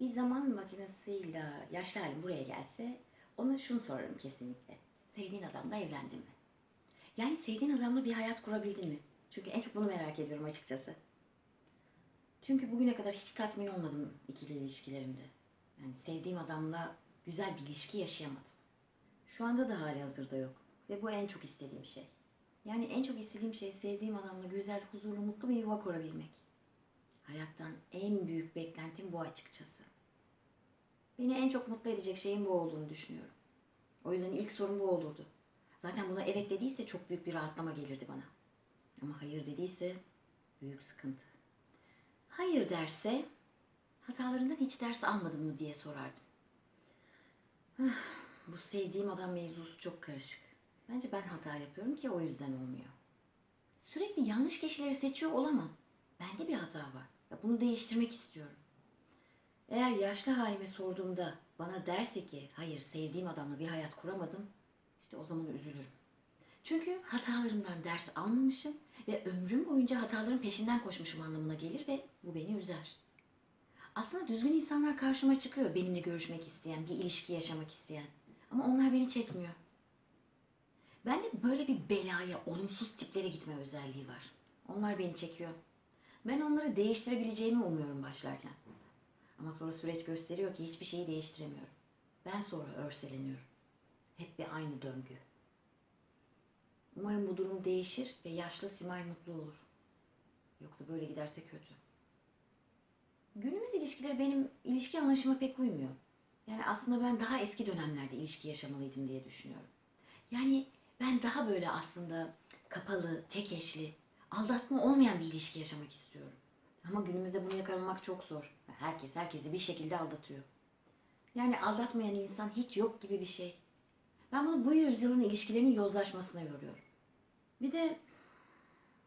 Bir zaman makinesiyle yaşlı halim buraya gelse ona şunu sorarım kesinlikle. Sevdiğin adamla evlendin mi? Yani sevdiğin adamla bir hayat kurabildin mi? Çünkü en çok bunu merak ediyorum açıkçası. Çünkü bugüne kadar hiç tatmin olmadım ikili ilişkilerimde. Yani sevdiğim adamla güzel bir ilişki yaşayamadım. Şu anda da hali hazırda yok. Ve bu en çok istediğim şey. Yani en çok istediğim şey sevdiğim adamla güzel, huzurlu, mutlu bir yuva kurabilmek. Hayattan en büyük beklentim bu açıkçası. Beni en çok mutlu edecek şeyin bu olduğunu düşünüyorum. O yüzden ilk sorum bu olurdu. Zaten buna evet dediyse çok büyük bir rahatlama gelirdi bana. Ama hayır dediyse büyük sıkıntı. Hayır derse hatalarından hiç ders almadın mı diye sorardım. Bu sevdiğim adam mevzusu çok karışık. Bence ben hata yapıyorum ki o yüzden olmuyor. Sürekli yanlış kişileri seçiyor olamam. Bende bir hata var. Ya bunu değiştirmek istiyorum. Eğer yaşlı halime sorduğumda bana derse ki hayır sevdiğim adamla bir hayat kuramadım, işte o zaman üzülürüm. Çünkü hatalarımdan ders almamışım ve ömrüm boyunca hataların peşinden koşmuşum anlamına gelir ve bu beni üzer. Aslında düzgün insanlar karşıma çıkıyor benimle görüşmek isteyen, bir ilişki yaşamak isteyen. Ama onlar beni çekmiyor. Bende böyle bir belaya, olumsuz tiplere gitme özelliği var. Onlar beni çekiyor. Ben onları değiştirebileceğimi umuyorum başlarken. Ama sonra süreç gösteriyor ki hiçbir şeyi değiştiremiyorum. Ben sonra örseleniyorum. Hep bir aynı döngü. Umarım bu durum değişir ve yaşlı Simay mutlu olur. Yoksa böyle giderse kötü. Günümüz ilişkileri benim ilişki anlayışıma pek uymuyor. Yani aslında ben daha eski dönemlerde ilişki yaşamalıydım diye düşünüyorum. Yani ben daha böyle aslında kapalı, tek eşli, aldatma olmayan bir ilişki yaşamak istiyorum. Ama günümüzde bunu yakalamak çok zor. Herkes herkesi bir şekilde aldatıyor. Yani aldatmayan insan hiç yok gibi bir şey. Ben bunu bu yüzyılın ilişkilerinin yozlaşmasına yoruyorum. Bir de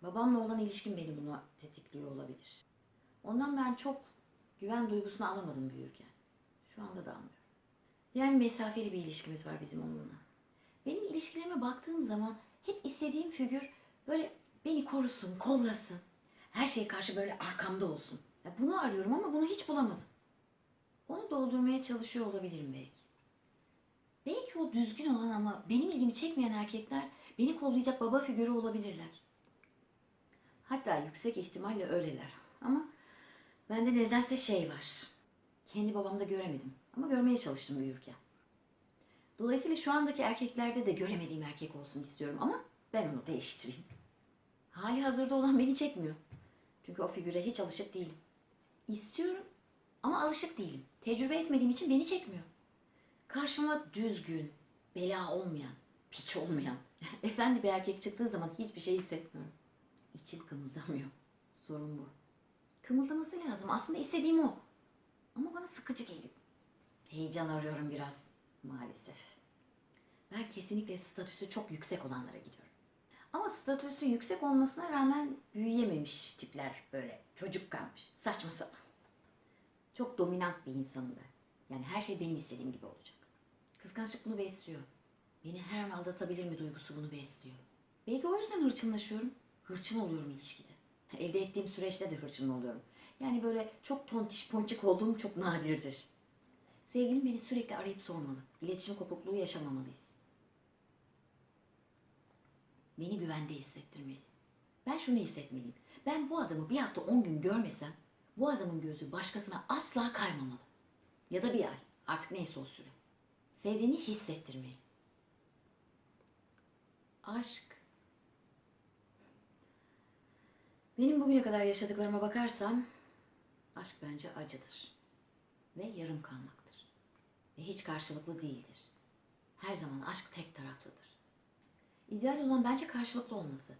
babamla olan ilişkim beni buna tetikliyor olabilir. Ondan ben çok güven duygusunu alamadım büyürken. Şu anda da almıyorum. Yani mesafeli bir ilişkimiz var bizim onunla. Benim ilişkilerime baktığım zaman hep istediğim figür böyle beni korusun, kollasın. Her şeye karşı böyle arkamda olsun. Ya bunu arıyorum ama bunu hiç bulamadım. Onu doldurmaya çalışıyor olabilirim belki. Belki o düzgün olan ama benim ilgimi çekmeyen erkekler beni kollayacak baba figürü olabilirler. Hatta yüksek ihtimalle öyleler. Ama bende nedense şey var. Kendi babamda göremedim ama görmeye çalıştım büyürken. Dolayısıyla şu andaki erkeklerde de göremediğim erkek olsun istiyorum ama ben onu değiştireyim. Hali hazırda olan beni çekmiyor. Çünkü o figüre hiç alışık değilim. İstiyorum ama alışık değilim. Tecrübe etmediğim için beni çekmiyor. Karşıma düzgün, bela olmayan, piç olmayan, efendi bir erkek çıktığı zaman hiçbir şey hissetmiyorum. İçim kımıldamıyor. Sorun bu. Kımıldaması lazım. Aslında istediğim o. Ama bana sıkıcı geliyor. Heyecan arıyorum biraz maalesef. Ben kesinlikle statüsü çok yüksek olanlara gidiyorum. Ama statüsü yüksek olmasına rağmen büyüyememiş tipler böyle çocuk kalmış. Saçma sapan. Çok dominant bir insanım ben. Yani her şey benim istediğim gibi olacak. Kıskançlık bunu besliyor. Beni her an aldatabilir mi duygusu bunu besliyor. Belki o yüzden hırçınlaşıyorum. Hırçın oluyorum ilişkide. Elde ettiğim süreçte de hırçın oluyorum. Yani böyle çok tontiş ponçik olduğum çok nadirdir. Sevgilim beni sürekli arayıp sormalı. İletişim kopukluğu yaşamamalıyız. Beni güvende hissettirmeli. Ben şunu hissetmeliyim. Ben bu adamı bir hafta on gün görmesem bu adamın gözü başkasına asla kaymamalı. Ya da bir ay. Artık neyse o süre. Sevdiğini hissettirmeli. Aşk. Benim bugüne kadar yaşadıklarıma bakarsam aşk bence acıdır. Ve yarım kalmaktır. Ve hiç karşılıklı değildir. Her zaman aşk tek taraflıdır. İdeal olan bence karşılıklı olması.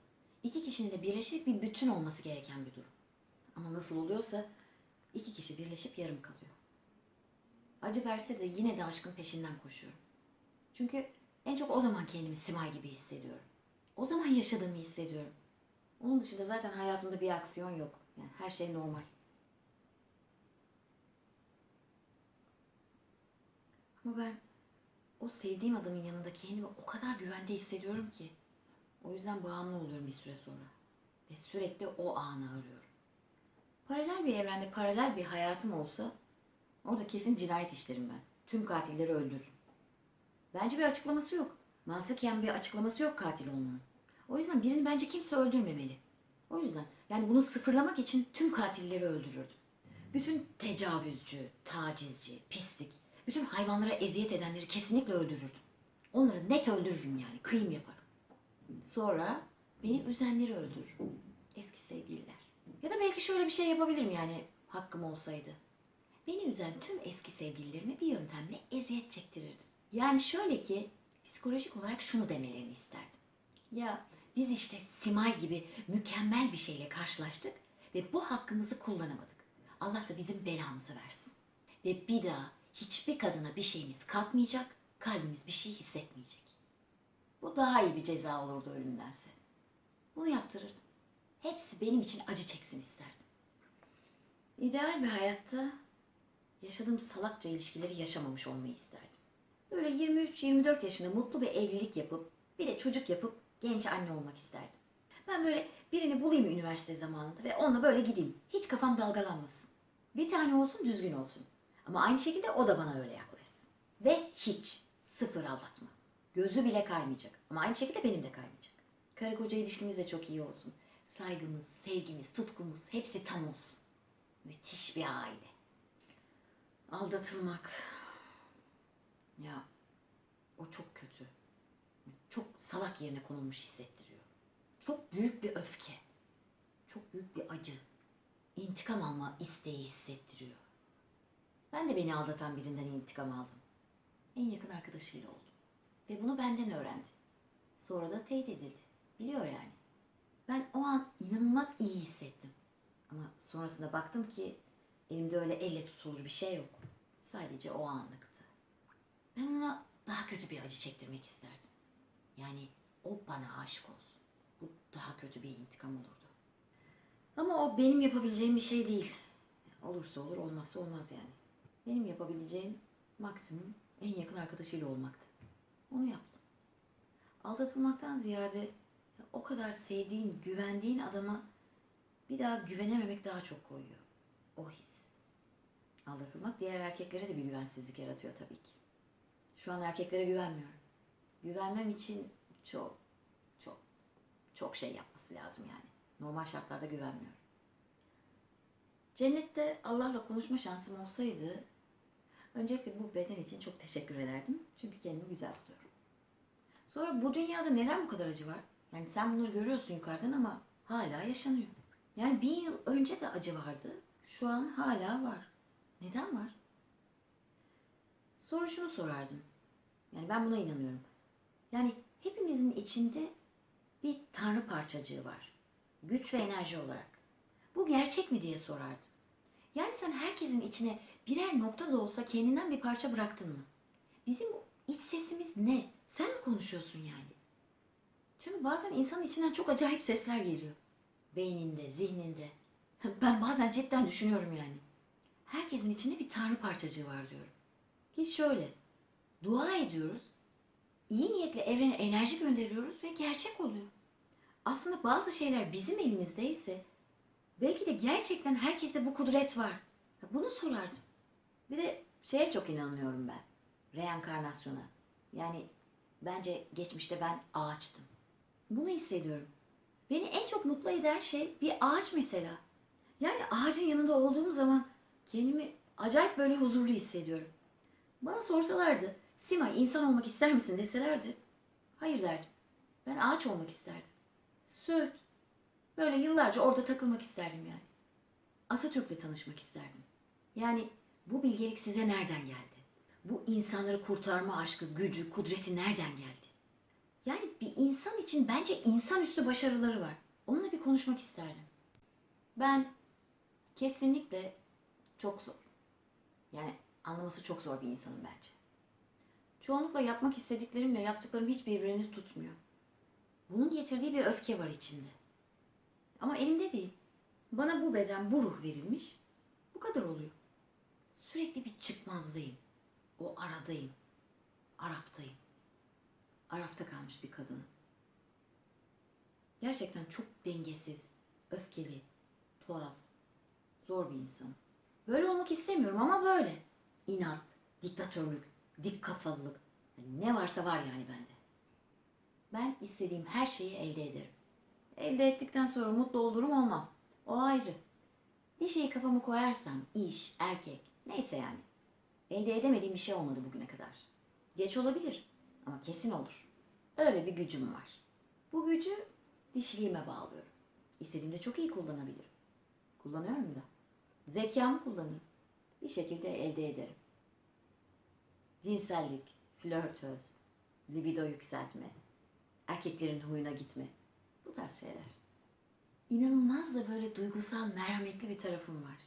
İki kişinin de birleşip bir bütün olması gereken bir durum. Ama nasıl oluyorsa iki kişi birleşip yarım kalıyor. Acı verse de yine de aşkın peşinden koşuyorum. Çünkü en çok o zaman kendimi Simay gibi hissediyorum. O zaman yaşadığımı hissediyorum. Onun dışında zaten hayatımda bir aksiyon yok. Yani her şey normal. Ama ben o sevdiğim adamın yanında kendimi o kadar güvende hissediyorum ki. O yüzden bağımlı oluyorum bir süre sonra. Ve sürekli o anı arıyorum. Paralel bir evrende paralel bir hayatım olsa Orada kesin cinayet işlerim ben. Tüm katilleri öldürürüm. Bence bir açıklaması yok. Mantıken bir açıklaması yok katil olmanın. O yüzden birini bence kimse öldürmemeli. O yüzden yani bunu sıfırlamak için tüm katilleri öldürürdüm. Bütün tecavüzcü, tacizci, pislik, bütün hayvanlara eziyet edenleri kesinlikle öldürürdüm. Onları net öldürürüm yani, kıyım yaparım. Sonra beni üzenleri öldürürüm. Eski sevgililer. Ya da belki şöyle bir şey yapabilirim yani hakkım olsaydı. Beni üzen tüm eski sevgililerime bir yöntemle eziyet çektirirdim. Yani şöyle ki psikolojik olarak şunu demelerini isterdim. Ya biz işte Simay gibi mükemmel bir şeyle karşılaştık ve bu hakkımızı kullanamadık. Allah da bizim belamızı versin. Ve bir daha hiçbir kadına bir şeyimiz kalkmayacak, kalbimiz bir şey hissetmeyecek. Bu daha iyi bir ceza olurdu ölümdense. Bunu yaptırırdım. Hepsi benim için acı çeksin isterdim. İdeal bir hayatta yaşadığım salakça ilişkileri yaşamamış olmayı isterdim. Böyle 23-24 yaşında mutlu bir evlilik yapıp bir de çocuk yapıp genç anne olmak isterdim. Ben böyle birini bulayım üniversite zamanında ve onunla böyle gideyim. Hiç kafam dalgalanmasın. Bir tane olsun düzgün olsun. Ama aynı şekilde o da bana öyle yaklaşsın. Ve hiç sıfır aldatma. Gözü bile kaymayacak. Ama aynı şekilde benim de kaymayacak. Karı koca ilişkimiz de çok iyi olsun. Saygımız, sevgimiz, tutkumuz hepsi tam olsun. Müthiş bir aile. Aldatılmak. Ya o çok kötü. Çok salak yerine konulmuş hissettiriyor. Çok büyük bir öfke. Çok büyük bir acı. İntikam alma isteği hissettiriyor. Ben de beni aldatan birinden intikam aldım. En yakın arkadaşıyla oldum. Ve bunu benden öğrendi. Sonra da teyit edildi. Biliyor yani. Ben o an inanılmaz iyi hissettim. Ama sonrasında baktım ki elimde öyle elle tutulur bir şey yok. Sadece o anlıktı. Ben ona daha kötü bir acı çektirmek isterdim. Yani o bana aşık olsun. Bu daha kötü bir intikam olurdu. Ama o benim yapabileceğim bir şey değil. Olursa olur, olmazsa olmaz yani. Benim yapabileceğim maksimum en yakın arkadaşıyla olmaktı. Onu yaptım. Aldatılmaktan ziyade o kadar sevdiğin, güvendiğin adama bir daha güvenememek daha çok koyuyor. O his. Aldatılmak diğer erkeklere de bir güvensizlik yaratıyor tabii ki. Şu an erkeklere güvenmiyorum. Güvenmem için çok, çok, çok şey yapması lazım yani. Normal şartlarda güvenmiyorum. Cennette Allah'la konuşma şansım olsaydı öncelikle bu beden için çok teşekkür ederdim. Çünkü kendimi güzel buluyorum. Sonra bu dünyada neden bu kadar acı var? Yani sen bunları görüyorsun yukarıdan ama hala yaşanıyor. Yani bir yıl önce de acı vardı. Şu an hala var. Neden var? Sonra şunu sorardım. Yani ben buna inanıyorum. Yani hepimizin içinde bir tanrı parçacığı var. Güç ve enerji olarak. Bu gerçek mi diye sorardım. Yani sen herkesin içine birer nokta da olsa kendinden bir parça bıraktın mı? Bizim iç sesimiz ne? Sen mi konuşuyorsun yani? Çünkü bazen insanın içinden çok acayip sesler geliyor. Beyninde, zihninde. Ben bazen cidden düşünüyorum yani. Herkesin içinde bir tanrı parçacığı var diyorum. Ki şöyle, dua ediyoruz, iyi niyetle evrene enerji gönderiyoruz ve gerçek oluyor. Aslında bazı şeyler bizim elimizdeyse belki de gerçekten herkese bu kudret var. Bunu sorardım. Bir de şeye çok inanıyorum ben. Reenkarnasyona. Yani bence geçmişte ben ağaçtım. Bunu hissediyorum. Beni en çok mutlu eden şey bir ağaç mesela. Yani ağacın yanında olduğum zaman kendimi acayip böyle huzurlu hissediyorum. Bana sorsalardı, Simay insan olmak ister misin deselerdi, hayır derdim. Ben ağaç olmak isterdim. Süt. Böyle yıllarca orada takılmak isterdim yani. Atatürk'le tanışmak isterdim. Yani bu bilgelik size nereden geldi? Bu insanları kurtarma aşkı, gücü, kudreti nereden geldi? Yani bir insan için bence insanüstü başarıları var. Onunla bir konuşmak isterdim. Ben kesinlikle çok zor. Yani anlaması çok zor bir insanım bence. Çoğunlukla yapmak istediklerimle yaptıklarım hiç birbirini tutmuyor. Bunun getirdiği bir öfke var içimde. Ama elimde değil. Bana bu beden, bu ruh verilmiş. Bu kadar oluyor. Sürekli bir çıkmazdayım. O aradayım. Araftayım. Arafta kalmış bir kadınım. Gerçekten çok dengesiz, öfkeli, tuhaf, zor bir insanım. Böyle olmak istemiyorum ama böyle. inat, diktatörlük, dik kafalılık. Ne varsa var yani bende. Ben istediğim her şeyi elde ederim. Elde ettikten sonra mutlu olurum olmam. O ayrı. Bir şeyi kafama koyarsam iş, erkek, neyse yani. Elde edemediğim bir şey olmadı bugüne kadar. Geç olabilir ama kesin olur. Öyle bir gücüm var. Bu gücü dişiliğime bağlıyorum. İstediğimde çok iyi kullanabilirim. Kullanıyorum da. Zekamı kullanırım. Bir şekilde elde ederim. Cinsellik, flörtöz, libido yükseltme, erkeklerin huyuna gitme. Bu tarz şeyler. İnanılmaz da böyle duygusal, merhametli bir tarafım var.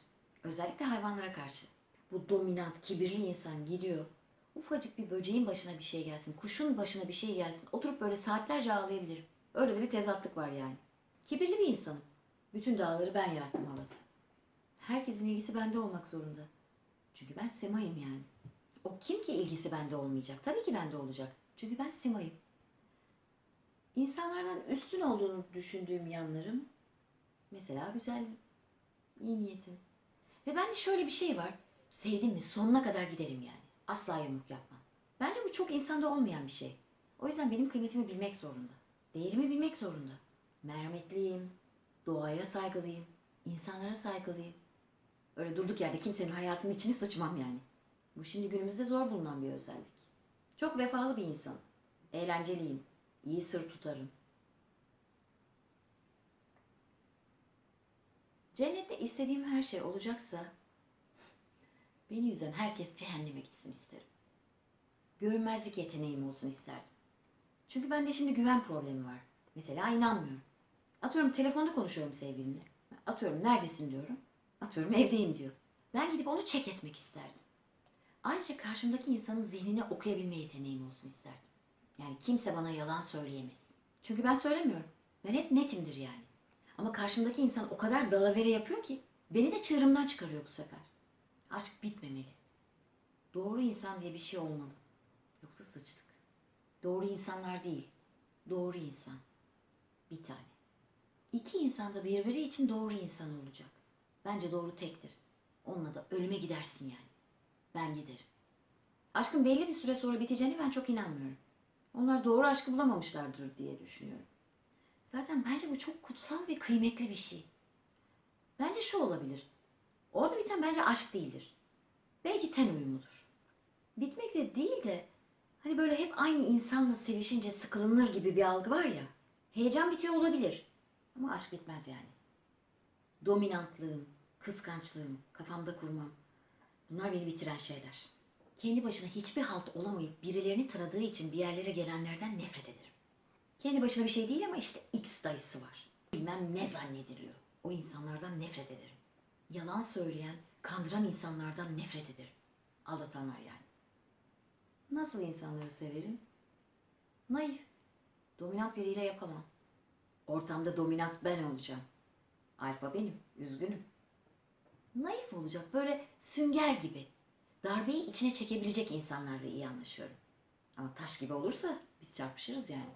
Özellikle hayvanlara karşı. Bu dominant, kibirli insan gidiyor. Ufacık bir böceğin başına bir şey gelsin, kuşun başına bir şey gelsin. Oturup böyle saatlerce ağlayabilirim. Öyle de bir tezatlık var yani. Kibirli bir insanım. Bütün dağları ben yarattım havası. Herkesin ilgisi bende olmak zorunda. Çünkü ben Sima'yım yani. O kim ki ilgisi bende olmayacak? Tabii ki bende olacak. Çünkü ben Sima'yım. İnsanlardan üstün olduğunu düşündüğüm yanlarım mesela güzel, iyi niyetim. Ve bende şöyle bir şey var. Sevdim mi sonuna kadar giderim yani. Asla yamuk yapmam. Bence bu çok insanda olmayan bir şey. O yüzden benim kıymetimi bilmek zorunda. Değerimi bilmek zorunda. Merhametliyim, doğaya saygılıyım, insanlara saygılıyım. Öyle durduk yerde kimsenin hayatının içine sıçmam yani. Bu şimdi günümüzde zor bulunan bir özellik. Çok vefalı bir insanım. Eğlenceliyim. iyi sır tutarım. Cennette istediğim her şey olacaksa beni yüzen herkes cehenneme gitsin isterim. Görünmezlik yeteneğim olsun isterdim. Çünkü bende şimdi güven problemi var. Mesela inanmıyorum. Atıyorum telefonda konuşuyorum sevgilimle. Atıyorum neredesin diyorum. Atıyorum evdeyim diyor. Ben gidip onu çek etmek isterdim. Ayrıca karşımdaki insanın zihnini okuyabilme yeteneğim olsun isterdim. Yani kimse bana yalan söyleyemez. Çünkü ben söylemiyorum. Ben hep netimdir yani. Ama karşımdaki insan o kadar dalavere yapıyor ki beni de çığırımdan çıkarıyor bu sefer. Aşk bitmemeli. Doğru insan diye bir şey olmalı. Yoksa sıçtık. Doğru insanlar değil. Doğru insan. Bir tane. İki insan da birbiri için doğru insan olacak. Bence doğru tektir. Onunla da ölüme gidersin yani. Ben giderim. Aşkın belli bir süre sonra biteceğini ben çok inanmıyorum. Onlar doğru aşkı bulamamışlardır diye düşünüyorum. Zaten bence bu çok kutsal ve kıymetli bir şey. Bence şu olabilir. Orada biten bence aşk değildir. Belki ten uyumudur. Bitmek de değil de hani böyle hep aynı insanla sevişince sıkılınır gibi bir algı var ya. Heyecan bitiyor olabilir. Ama aşk bitmez yani. Dominantlığım, kıskançlığım, kafamda kurmam. Bunlar beni bitiren şeyler. Kendi başına hiçbir halt olamayıp birilerini tanıdığı için bir yerlere gelenlerden nefret ederim. Kendi başına bir şey değil ama işte X dayısı var. Bilmem ne zannediliyor. O insanlardan nefret ederim. Yalan söyleyen, kandıran insanlardan nefret ederim. Aldatanlar yani. Nasıl insanları severim? Naif. Dominant biriyle yapamam. Ortamda dominant ben olacağım. Alfa benim, üzgünüm. Naif olacak, böyle sünger gibi. Darbeyi içine çekebilecek insanlarla iyi anlaşıyorum. Ama taş gibi olursa biz çarpışırız yani.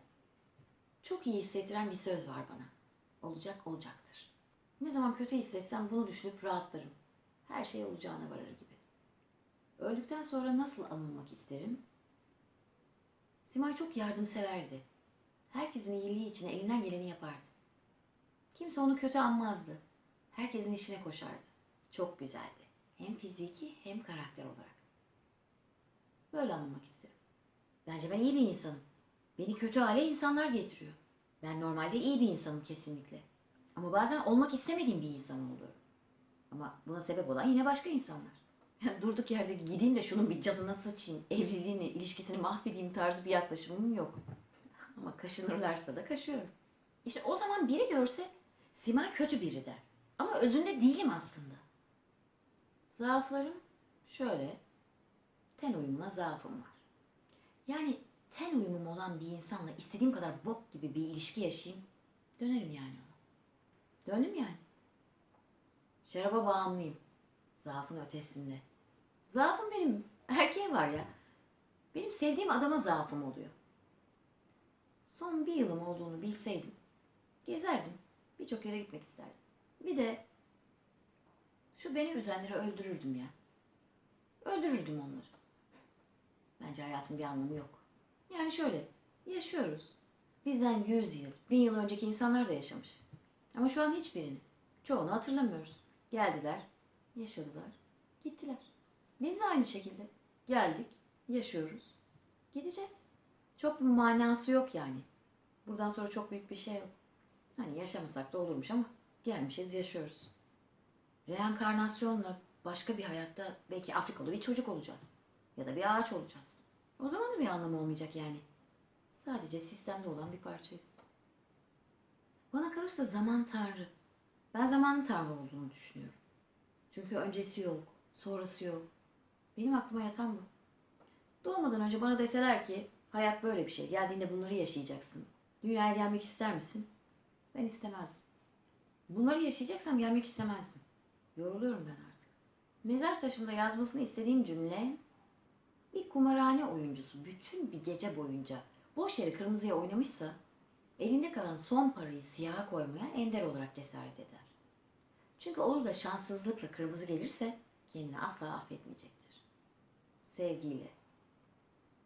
Çok iyi hissettiren bir söz var bana. Olacak olacaktır. Ne zaman kötü hissetsem bunu düşünüp rahatlarım. Her şey olacağına varır gibi. Öldükten sonra nasıl anılmak isterim? Simay çok yardımseverdi. Herkesin iyiliği için elinden geleni yapardı. Kimse onu kötü anmazdı. Herkesin işine koşardı. Çok güzeldi. Hem fiziki hem karakter olarak. Böyle anılmak isterim. Bence ben iyi bir insanım. Beni kötü hale insanlar getiriyor. Ben normalde iyi bir insanım kesinlikle. Ama bazen olmak istemediğim bir insan oluyorum. Ama buna sebep olan yine başka insanlar. Durduk yerde gideyim de şunun bir canına sıçayım, evliliğini, ilişkisini mahvedeyim tarzı bir yaklaşımım yok. Ama kaşınırlarsa da kaşıyorum. İşte o zaman biri görse Simay kötü biri der. Ama özünde değilim aslında. Zaaflarım şöyle. Ten uyumuna zaafım var. Yani ten uyumum olan bir insanla istediğim kadar bok gibi bir ilişki yaşayayım. Dönerim yani. Döndüm yani. Şaraba bağımlıyım. Zaafın ötesinde. Zaafım benim. Erkeğe var ya. Benim sevdiğim adama zaafım oluyor. Son bir yılım olduğunu bilseydim. Gezerdim. Birçok yere gitmek isterdim. Bir de şu beni üzenleri öldürürdüm ya. öldürürdüm onları. Bence hayatın bir anlamı yok. Yani şöyle, yaşıyoruz. Bizden 100 yıl, 1000 yıl önceki insanlar da yaşamış. Ama şu an hiçbirini, çoğunu hatırlamıyoruz. Geldiler, yaşadılar, gittiler. Biz de aynı şekilde geldik, yaşıyoruz, gideceğiz. Çok bir manası yok yani. Buradan sonra çok büyük bir şey yok. Hani yaşamasak da olurmuş ama gelmişiz, yaşıyoruz. Reenkarnasyonla başka bir hayatta belki Afrikalı bir çocuk olacağız. Ya da bir ağaç olacağız. O zaman da bir anlamı olmayacak yani. Sadece sistemde olan bir parçayız. Bana kalırsa zaman tanrı. Ben zamanın tanrı olduğunu düşünüyorum. Çünkü öncesi yok, sonrası yok. Benim aklıma yatan bu. Doğmadan önce bana deseler ki hayat böyle bir şey. Geldiğinde bunları yaşayacaksın. Dünyaya gelmek ister misin? Ben istemezdim. Bunları yaşayacaksam gelmek istemezdim. Yoruluyorum ben artık. Mezar taşımda yazmasını istediğim cümle bir kumarhane oyuncusu bütün bir gece boyunca boş yere kırmızıya oynamışsa elinde kalan son parayı siyaha koymaya ender olarak cesaret eder. Çünkü olur da şanssızlıkla kırmızı gelirse kendini asla affetmeyecektir. Sevgiyle,